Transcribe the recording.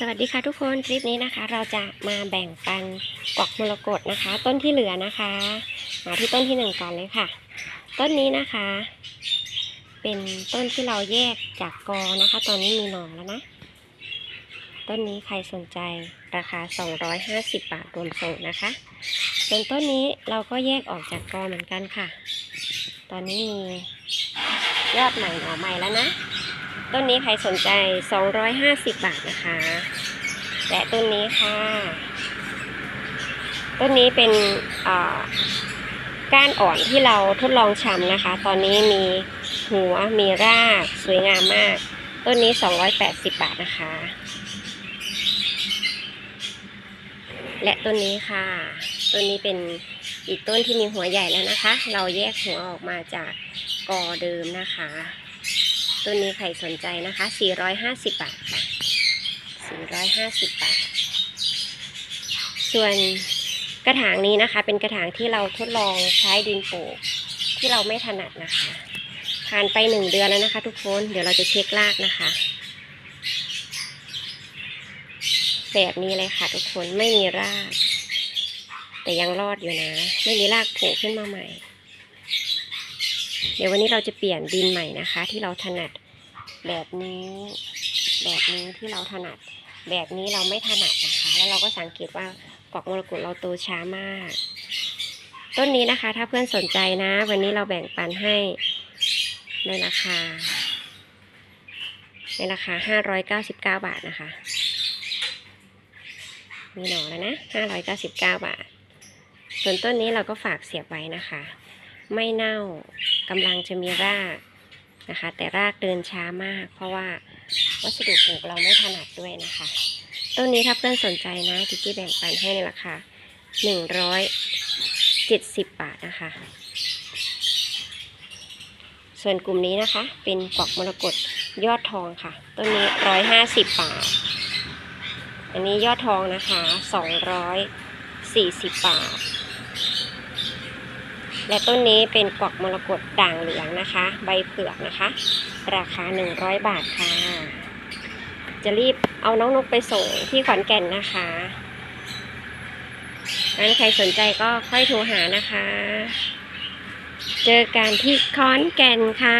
สวัสดีค่ะทุกคนคลิปนี้นะคะ เราจะมาแบ่งปันกวักมรกตนะคะ ต้นที่เหลือนะคะมาที่ต้นที่หนึ่งก่อนเลยค่ะ ต้นนี้นะคะ เป็นต้นที่เราแยกจากกอนะคะ ตอนนี้มีหน่อแล้วนะ ต้นนี้ใครสนใจราคา 250 บาทรวมส่งนะคะ ส่วนต้นนี้เราก็แยกออกจากกอเหมือนกันค่ะ ตอนนี้มียอดใหม่หน่อใหม่แล้วนะ ต้นนี้ใครสนใจ 250 บาทนะคะ และต้นนี้ค่ะ ต้นนี้เป็นก้านอ่อนที่เราทดลองชำนะคะ ตอนนี้มีหัวมีรากสวยงามมาก ต้นนี้ 280 บาทนะคะ และต้นนี้ค่ะ ต้นนี้เป็นอีกต้นที่มีหัวใหญ่แล้วนะคะ เราแยกหัวออกมาจากกอเดิมนะคะ ต้นนี้ใครสนใจนะคะ 450 บาทค่ะ450 บาท ส่วนกระถางนี้นะคะ เป็นกระถางที่เราทดลองใช้ดินปลูกที่เราไม่ถนัดนะคะ ผ่านไปหนึ่งเดือนแล้วนะคะ ทุกคน เดี๋ยวเราจะเช็ครากนะคะ แบบนี้เลยค่ะ ทุกคน ไม่มีราก แต่ยังรอดอยู่นะ ไม่มีรากโผล่ขึ้นมาใหม่ เดี๋ยววันนี้เราจะเปลี่ยนดินใหม่นะคะ ที่เราถนัดแบบนี้ แบบนี้ที่เราถนัด แบบนี้เราไม่ถนัดนะคะ แล้วเราก็สังเกตว่ากอกมรกตเราโตช้ามาก ต้นนี้นะคะ ถ้าเพื่อนสนใจนะ วันนี้เราแบ่งปันให้ในราคา ในราคา 599 บาทนะคะ มีหน่อแล้วนะ 599 บาท ส่วนต้นนี้เราก็ฝากเสียบไว้นะคะ ไม่เน่ากำลังจะมีรากนะคะ แต่รากเดินช้ามาก เพราะว่าวัสดุปลูกเราไม่ถนัดด้วยนะคะ ต้นนี้ถ้าเพื่อนสนใจนะจิจี้แบ่งปันให้ในราคา170 บาทนะคะ ส่วนกลุ่มนี้นะคะ เป็นปอกมรกตยอดทองค่ะ ต้นนี้ 150 บาท อันนี้ยอดทองนะคะ 240 บาท และต้นนี้เป็นกวักมรกตด่างเหลืองนะคะ ใบเผือกนะคะ ราคา 100 บาทค่ะ จะรีบเอาน้องนกไปส่งที่ขอนแก่นนะคะงั้นใครสนใจก็ค่อยโทรหานะคะ เจอกันที่ขอนแก่นค่ะ